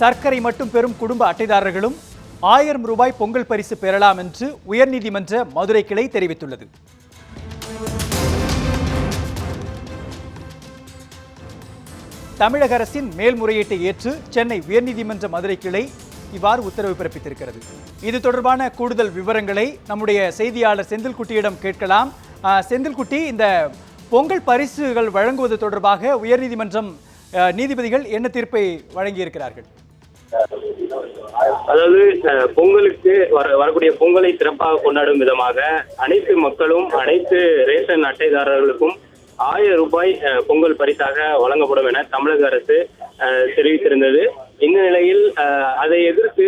சர்க்கரை மட்டும் பெறும் குடும்ப அட்டைதாரர்களும் ஆயிரம் ரூபாய் பொங்கல் பரிசு பெறலாம் என்று உயர்நீதிமன்ற மதுரை கிளை தெரிவித்துள்ளது. தமிழக அரசின் மேல்முறையீட்டை ஏற்று சென்னை உயர்நீதிமன்ற மதுரை கிளை இவ்வாறு உத்தரவு பிறப்பித்திருக்கிறது. இது தொடர்பான கூடுதல் விவரங்களை நம்முடைய செய்தியாளர் செந்தில்குட்டியிடம் கேட்கலாம். செந்தில்குட்டி இந்த பொங்கல் பரிசுகள் வழங்குவது தொடர்பாக உயர்நீதிமன்றம் நீதிபதிகள் என்ன தீர்ப்பை வழங்கியிருக்கிறார்கள்? அதாவது பொங்கலுக்கு வர வரக்கூடிய பொங்கலை சிறப்பாக கொண்டாடும் விதமாக அனைத்து மக்களும் அனைத்து ரேஷன் அட்டைதாரர்களுக்கும் ஆயிரம் ரூபாய் பொங்கல் பரிசாக வழங்கப்படும் என தமிழக அரசு தெரிவித்திருந்தது. இந்த நிலையில் அதை எதிர்த்து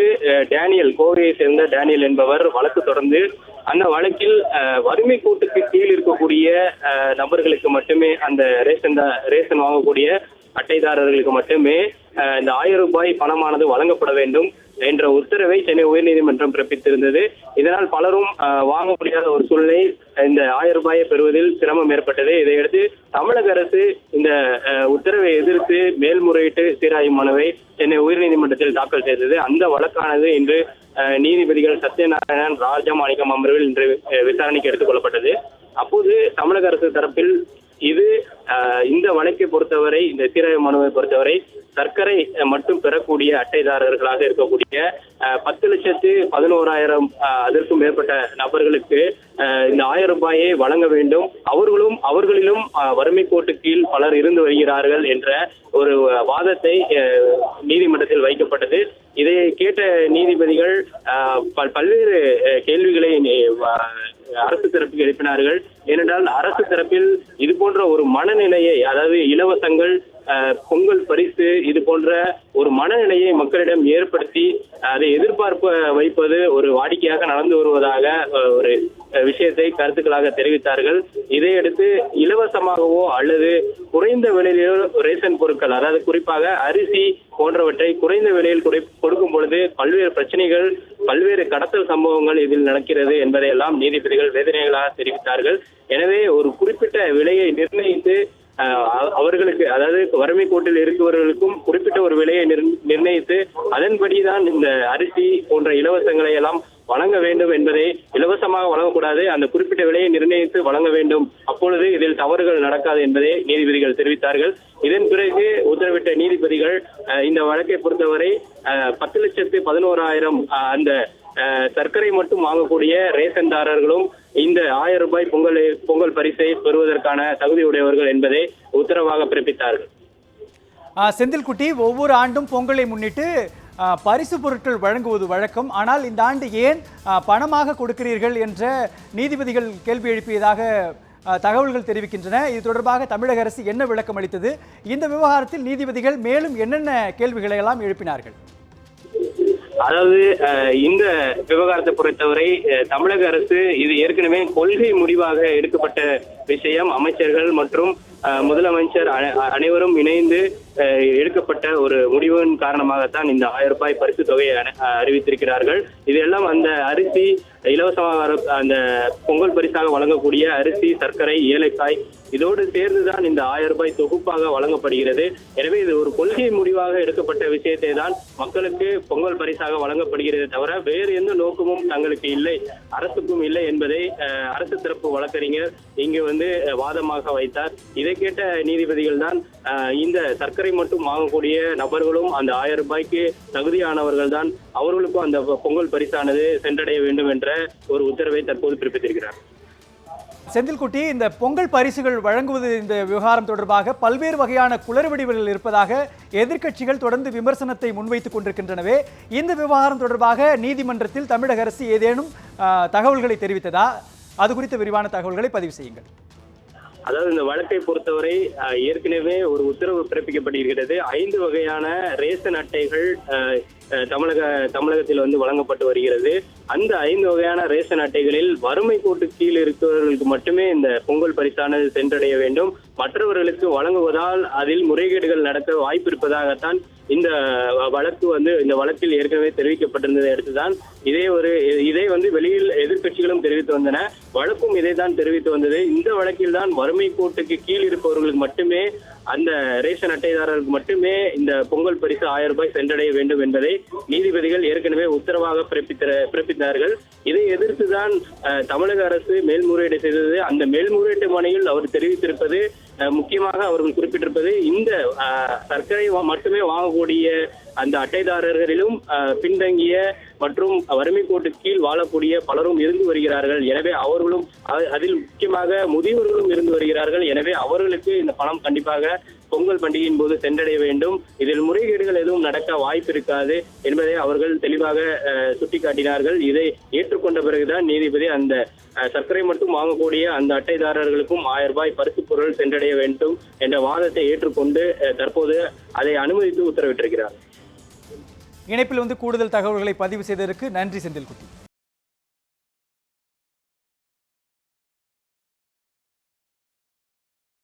டேனியல் கோவையை சேர்ந்த டேனியல் என்பவர் வழக்கு தொடர்ந்து அந்த வழக்கில் வறுமை கூட்டுக்கு கீழ் இருக்கக்கூடிய நபர்களுக்கு மட்டுமே அந்த ரேஷன் ரேஷன் வாங்கக்கூடிய அட்டைதாரர்களுக்கு மட்டுமே இந்த ஆயிரம் ரூபாய் பணமானது வழங்கப்பட வேண்டும் என்ற உத்தரவை சென்னை உயர்நீதிமன்றம் பிறப்பித்திருந்தது. இதனால் பலரும் வாங்க முடியாத ஒரு சூழ்நிலை இந்த ஆயிரம் ரூபாயை பெறுவதில் சிரமம் ஏற்பட்டது. இதையடுத்து தமிழக அரசு இந்த உத்தரவை எதிர்த்து மேல்முறையீட்டு சீராய்வு மனுவை சென்னை உயர்நீதிமன்றத்தில் தாக்கல் செய்தது. அந்த வழக்கானது இன்று நீதிபதிகள் சத்யநாராயணன் ராஜமாணிக்கம் அமர்வில் இன்று விசாரணைக்கு எடுத்துக் கொள்ளப்பட்டது. அப்போது தமிழக அரசு தரப்பில் இது இந்த வழக்கை பொறுத்தவரை இந்த சீரக மனுவை பொறுத்தவரை சர்க்கரை மட்டும் பெறக்கூடிய அட்டைதாரர்களாக இருக்கக்கூடிய பத்து லட்சத்து பதினோராயிரம் அதற்கும் மேற்பட்ட நபர்களுக்கு இந்த ஆயிரம் ரூபாயை வழங்க வேண்டும். அவர்களும் அவர்களிலும் வறுமை கோட்டு கீழ் பலர் இருந்து வருகிறார்கள் என்ற ஒரு வாதத்தை நீதிமன்றத்தில் வைக்கப்பட்டது. இதை கேட்ட நீதிபதிகள் பல்- பல்வேறு கேள்விகளை அரசு தரப்புக்கு எழுப்பினார்கள். ஏனென்றால் அரசு தரப்பில் இது போன்ற ஒரு மனநிலையை அதாவது இலவசங்கள் பொங்கல் பரிசு இது போன்ற ஒரு மனநிலையை மக்களிடம் ஏற்படுத்தி அதை எதிர்பார்ப்பு வைப்பது ஒரு வாடிக்கையாக நடந்து வருவதாக ஒரு விஷயத்தை கருத்துக்களாக தெரிவித்தார்கள். இதையடுத்து இலவசமாகவோ அல்லது குறைந்த விலையிலோ ரேஷன் பொருட்கள் அதாவது குறிப்பாக அரிசி போன்றவற்றை குறைந்த விலையில் கொடுக்கும் பொழுது பல்வேறு பிரச்சனைகள் பல்வேறு கடத்தல் சம்பவங்கள் இதில் நடக்கிறது என்பதையெல்லாம் நீதிபதிகள் வேதனைகளாக தெரிவித்தார்கள். எனவே ஒரு குறிப்பிட்ட விலையை நிர்ணயித்து அவர்களுக்கு அதாவது வறுமை கோட்டில் இருக்கிறவர்களுக்கும் குறிப்பிட்ட ஒரு விலையை நிர்ணயித்து அதன்படிதான் இந்த அரிசி போன்ற இலவசங்களை எல்லாம் வழங்க வேண்டும் என்பதை இலவசமாக வழங்கக்கூடாது. அந்த குறிப்பிட்ட விலையை நிர்ணயித்து வழங்க வேண்டும். அப்பொழுது இதில் தவறுகள் நடக்காது என்பதை நீதிபதிகள் தெரிவித்தார்கள். இதன் பிறகு உத்தரவிட்ட நீதிபதிகள் இந்த வழக்கை பொறுத்தவரை பத்து லட்சத்து பதினோராயிரம் அந்த சர்க்கரை மட்டும் வாங்கக்கூடிய ரேஷன்தாரர்களும் இந்த ஆயிரம் ரூபாய் பொங்கல் பொங்கல் பரிசை பெறுவதற்கான தகுதியுடையவர்கள் என்பதை உத்தரவாக பிறப்பித்தார்கள். செந்தில்குட்டி ஒவ்வொரு ஆண்டும் பொங்கலை முன்னிட்டு பரிசு பொருட்கள் வழங்குவது வழக்கம். ஆனால் இந்த ஆண்டு ஏன் பணமாக கொடுக்கிறீர்கள் என்ற நீதிபதிகள் கேள்வி எழுப்பியதாக தகவல்கள் தெரிவிக்கின்றன. இது தொடர்பாக தமிழக அரசு என்ன விளக்கம் அளித்தது? இந்த விவகாரத்தில் நீதிபதிகள் மேலும் என்னென்ன கேள்விகளை எல்லாம் எழுப்பினார்கள்? அதாவது இந்த விவகாரத்தை பொறுத்தவரை தமிழக அரசு இது ஏற்கனவே கொள்கை முடிவாக எடுக்கப்பட்ட விஷயம். அமைச்சர்கள் மற்றும் முதலமைச்சர் அனைவரும் இணைந்து அஹ், எடுக்கப்பட்ட ஒரு முடிவின் காரணமாகத்தான் இந்த ஆயிரம் ரூபாய் பரிசு தொகையை அறிவித்திருக்கிறார்கள். இதெல்லாம் அந்த அரிசி இலவசமாக அந்த பொங்கல் பரிசாக வழங்கக்கூடிய அரிசி சர்க்கரை ஏலக்காய் இதோடு சேர்ந்துதான் இந்த ஆயிரம் ரூபாய் தொகுப்பாக வழங்கப்படுகிறது. எனவே இது ஒரு கொள்கை முடிவாக எடுக்கப்பட்ட விஷயத்தை தான் மக்களுக்கு பொங்கல் பரிசாக வழங்கப்படுகிறது தவிர வேறு எந்த நோக்கமும் தங்களுக்கு இல்லை. அரசுக்கும் இல்லை என்பதை அஹ், அரசு தரப்பு வழக்கறிஞர் இங்கு வந்து வாதமாக வைத்தார். இதை கேட்ட நீதிபதிகள் தான் இந்த சர்க்கரை மட்டும் வாங்கக்கூடிய நபர்களும் அந்த ஆயிரம் ரூபாய்க்கு தகுதியானவர்கள் தான் அவர்களுக்கும் அந்த பொங்கல் பரிசானது சென்றடைய வேண்டும் என்ற ஒரு உத்தரவை தற்போது பிறப்பித்திருக்கிறார். செந்தில்குட்டி இந்த பொங்கல் பரிசுகள் வழங்குவது இந்த விவகாரம் தொடர்பாக பல்வேறு வகையான குளறுபடிகள் இருப்பதாக எதிர்க்கட்சிகள் தொடர்ந்து விமர்சனத்தை முன்வைத்துக் கொண்டிருக்கின்றனவே. இந்த விவகாரம் தொடர்பாக நீதிமன்றத்தில் தமிழக அரசு ஏதேனும் தகவல்களை தெரிவித்ததா? அது குறித்த விரிவான தகவல்களை பதிவு செய்யுங்கள். அதாவது இந்த வழக்கை பொறுத்தவரை ஏற்கனவே ஒரு உத்தரவு பிறப்பிக்கப்பட்டிருக்கிறது. ஐந்து வகையான ரேஷன் அட்டைகள் தமிழக தமிழகத்தில் வந்து வழங்கப்பட்டு வருகிறது. அந்த ஐந்து வகையான ரேஷன் அட்டைகளில் வறுமை கோட்டு கீழ் இருக்கிறவர்களுக்கு மட்டுமே இந்த பொங்கல் பரிசானது சென்றடைய வேண்டும். மற்றவர்களுக்கு வழங்குவதால் அதில் முறைகேடுகள் நடக்க வாய்ப்பு இருப்பதாகத்தான் இந்த வழக்கு வந்து இந்த வழக்கில் ஏற்கனவே தெரிவிக்கப்பட்டிருந்ததை அடுத்துதான் இதே ஒரு இதை வந்து வெளியில் எதிர்க்கட்சிகளும் தெரிவித்து வந்தன. வழக்கும் இதை தான் தெரிவித்து வந்தது. இந்த வழக்கில் தான் வறுமை கோட்டுக்கு கீழ் இருப்பவர்களுக்கு மட்டுமே அந்த ரேஷன் அட்டைதாரர்களுக்கு மட்டுமே இந்த பொங்கல் பரிசு ஆயிரம் ரூபாய் சென்றடைய வேண்டும் என்பதை நீதிபதிகள் ஏற்கனவே உத்தரவாக பிறப்பித்த பிறப்பித்தார்கள். இதை எதிர்த்துதான் தமிழக அரசு மேல்முறையீடு செய்தது. அந்த மேல்முறையீட்டு மனையில் அவர் தெரிவித்திருப்பது முக்கியமாக அவர்கள் குறிப்பிட்டிருப்பது இந்த சர்க்கரை மட்டுமே வாங்கக்கூடிய அந்த அட்டைதாரர்களிலும் பின்தங்கிய மற்றும் வறுமை கோட்டு கீழ் வாழக்கூடிய பலரும் இருந்து வருகிறார்கள். எனவே அவர்களும் அதில் முக்கியமாக முதியவர்களும் இருந்து வருகிறார்கள். எனவே அவர்களுக்கு இந்த பணம் கண்டிப்பாக பொங்கல் பண்டிகையின் போது சென்றடைய வேண்டும். இதில் முறைகேடுகள் எதுவும் நடக்க வாய்ப்பு இருக்காது என்பதை அவர்கள் தெளிவாக சுட்டிக்காட்டினார்கள். இதை ஏற்றுக்கொண்ட பிறகுதான் நீதிபதி அந்த சர்க்கரை மட்டும் வாங்கக்கூடிய அந்த அட்டைதாரர்களுக்கும் ஆயிரம் ரூபாய் பரிசு பொருள் சென்றடைய வேண்டும் என்ற வாதத்தை ஏற்றுக்கொண்டு தற்போது அதை அனுமதித்து உத்தரவிட்டிருக்கிறார். இணைப்பில் வந்து கூடுதல் தகவல்களை பதிவு செய்ததற்கு நன்றி செந்தில்குட்டி.